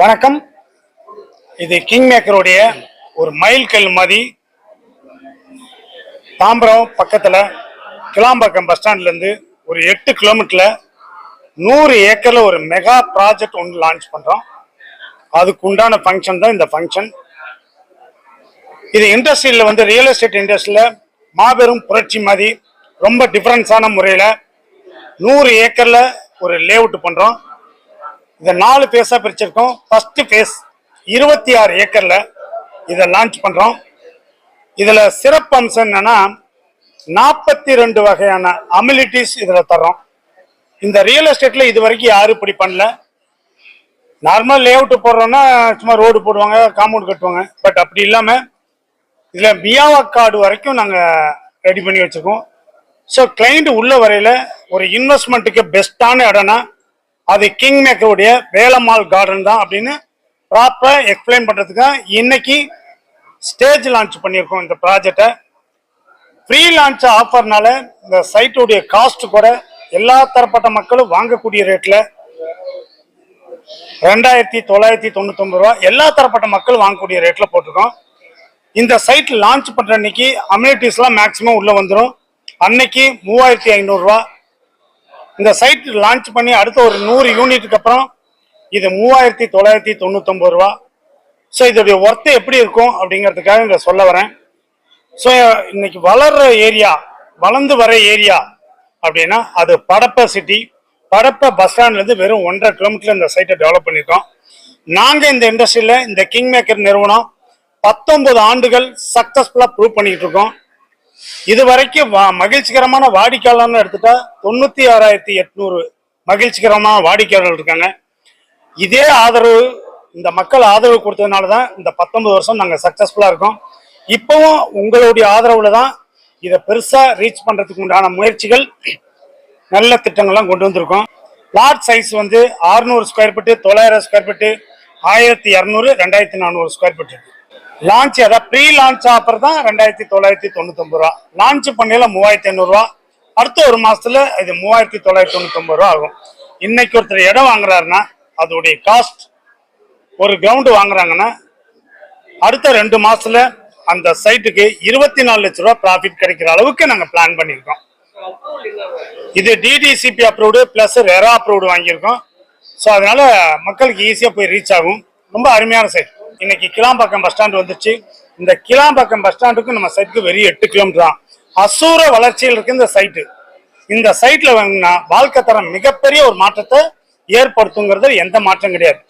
வணக்கம். இது கிங் மேக்கருடைய ஒரு மைல் கல் மாதிரி தாம்பரம் பக்கத்தில் கிளாம்பாக்கம் பஸ் ஸ்டாண்ட்லேருந்து ஒரு எட்டு கிலோமீட்டரில் நூறு ஏக்கரில் ஒரு மெகா ப்ராஜெக்ட் ஒன்று லான்ச் பண்ணுறோம் அதுக்கு உண்டான ஃபங்க்ஷன் தான் இந்த ஃபங்க்ஷன் இது இண்டஸ்ட்ரியில் வந்து ரியல் எஸ்டேட் இண்டஸ்ட்ரியில் மாபெரும் புரட்சி மாதிரி ரொம்ப டிஃப்ரென்ஸான முறையில் நூறு ஏக்கரில் ஒரு லேஅவுட் பண்ணுறோம் இதை நாலு ஃபேஸாக பிரிச்சிருக்கோம். ஃபஸ்ட்டு ஃபேஸ் இருபத்தி ஆறு ஏக்கரில் இதை லான்ச் பண்ணுறோம் இதில் சிறப்பு அம்சம் என்னன்னா நாற்பத்தி ரெண்டு வகையான அமிலிட்டிஸ் இதில் தர்றோம். இந்த ரியல் எஸ்டேட்டில் இது வரைக்கும் யாரும் இப்படி பண்ணல. நார்மல் அவுட்டு போடுறோன்னா சும்மா ரோடு போடுவாங்க காம்பவுண்ட் கட்டுவாங்க. பட் அப்படி இல்லாமல் இதில் மியாவா கார்டு வரைக்கும் நாங்கள் ரெடி பண்ணி வச்சுருக்கோம். ஸோ கிளைண்ட் உள்ள வரையில் ஒரு இன்வெஸ்ட்மெண்ட்டுக்கு பெஸ்ட்டான இடம்னா அது கிங் மேக்கருடைய வேலம்மாள் கார்டன் தான் அப்படின்னு ப்ராப்பராக எக்ஸ்பிளைன் பண்ணுறதுக்காக இன்னைக்கு ஸ்டேஜ் லான்ச் பண்ணியிருக்கோம் இந்த ப்ராஜெக்டை ஃப்ரீ லான்ச் ஆஃபர்னால இந்த சைட்டுடைய காஸ்ட் கூட எல்லா தரப்பட்ட மக்களும் வாங்கக்கூடிய ரேட்டில் ரெண்டாயிரத்தி தொள்ளாயிரத்தி தொண்ணூத்தொம்பது ரூபா எல்லா தரப்பட்ட மக்கள் வாங்கக்கூடிய ரேட்டில் போட்டிருக்கோம். இந்த சைட் லான்ச் பண்ணுற அன்னைக்கு அம்யூனிட்டிஸ்லாம் மேக்ஸிமம் உள்ளே வந்துடும் அன்னைக்கு மூவாயிரத்தி ஐநூறுரூவா இந்த சைட் லான்ச் பண்ணி அடுத்த ஒரு நூறு யூனிட்டுக்கு அப்புறம் இது மூவாயிரத்தி தொள்ளாயிரத்தி தொண்ணூத்தொம்பது ரூபா. ஸோ இதோடைய ஒர்த்து எப்படி இருக்கும் அப்படிங்கிறதுக்காக இங்கே சொல்ல வரேன். ஸோ இன்னைக்கு வளர்ற ஏரியா வளர்ந்து வர ஏரியா அப்படின்னா அது படப்ப சிட்டி படப்ப பஸ் ஸ்டாண்ட்லேருந்து வெறும் ஒன்றரை கிலோமீட்டர் இந்த சைட்டை டெவலப் பண்ணியிருக்கோம் நாங்கள் இந்த இண்டஸ்ட்ரியில் இந்த கிங் மேக்கர் நிறுவனம் பத்தொன்பது ஆண்டுகள் சக்ஸஸ்ஃபுல்லாக ப்ரூவ் பண்ணிக்கிட்டு இருக்கோம். இது வரைக்கும் வா- மகிழ்ச்சிகரமான வாடிக்கையாளர்னு எடுத்துட்டா தொண்ணூத்தி ஆறாயிரத்தி எட்நூறு மகிழ்ச்சிகரமான வாடிக்கையாளர்கள் இருக்காங்க. இதே ஆதரவு இந்த மக்கள் ஆதரவு கொடுத்ததுனால தான் இந்த பத்தொன்பது வருஷம் நாங்கள் சக்ஸஸ்ஃபுல்லாக இருக்கோம். இப்போவும் உங்களுடைய ஆதரவுல தான் இதை பெருசாக ரீச் பண்ணுறதுக்கு உண்டான முயற்சிகள் நல்ல திட்டங்கள்லாம் கொண்டு வந்திருக்கோம். லாட் சைஸ் வந்து 600 ஸ்கொயர் ஃபீட்டு தொள்ளாயிரம் ஸ்கொயர் ஃபீட்டு ஆயிரத்தி இரநூறு ரெண்டாயிரத்தி நானூறு ஸ்கொயர் ஃபீட் இருக்குது லான்ச் அதாவது ப்ரீ லான்ச் ஆஃபர் தான் ரெண்டாயிரத்தி தொள்ளாயிரத்தி தொண்ணூத்தொம்பது ரூபா. லான்ச் பண்ணையில மூவாயிரத்தி ஐநூறுரூவா அடுத்த ஒரு மாசத்துல இது மூவாயிரத்தி தொள்ளாயிரத்தி தொண்ணூத்தொம்பது ரூபா ஆகும். இன்னைக்கு ஒருத்தர் இடம் வாங்குறாருன்னா அதோடைய காஸ்ட் ஒரு கிரவுண்டு வாங்குறாங்கன்னா அடுத்த ரெண்டு மாசத்துல அந்த சைட்டுக்கு இருபத்தி நாலு லட்ச ரூபா ப்ராஃபிட் கிடைக்கிற அளவுக்கு நாங்கள் பிளான் பண்ணியிருக்கோம். இது DTCP approved plus RERA approved வாங்கியிருக்கோம். ஸோ அதனால மக்களுக்கு ஈஸியாக போய் ரீச் ஆகும். ரொம்ப அருமையான சைட் இன்னைக்கு கிளாம்பாக்கம் பஸ் ஸ்டாண்ட் வந்துச்சு. இந்த கிளாம்பாக்கம் பஸ் ஸ்டாண்டுக்கு நம்ம சைட்டுக்கு வெறும் எட்டு கிலோமீட்டர் தான். அசூர வளர்ச்சியில் இருக்கு இந்த சைட்டு இந்த சைட்ல வாங்கினா வாழ்க்கை தரம் மிகப்பெரிய ஒரு மாற்றத்தை ஏற்படுத்துங்கிறது எந்த மாற்றம் கிடையாது.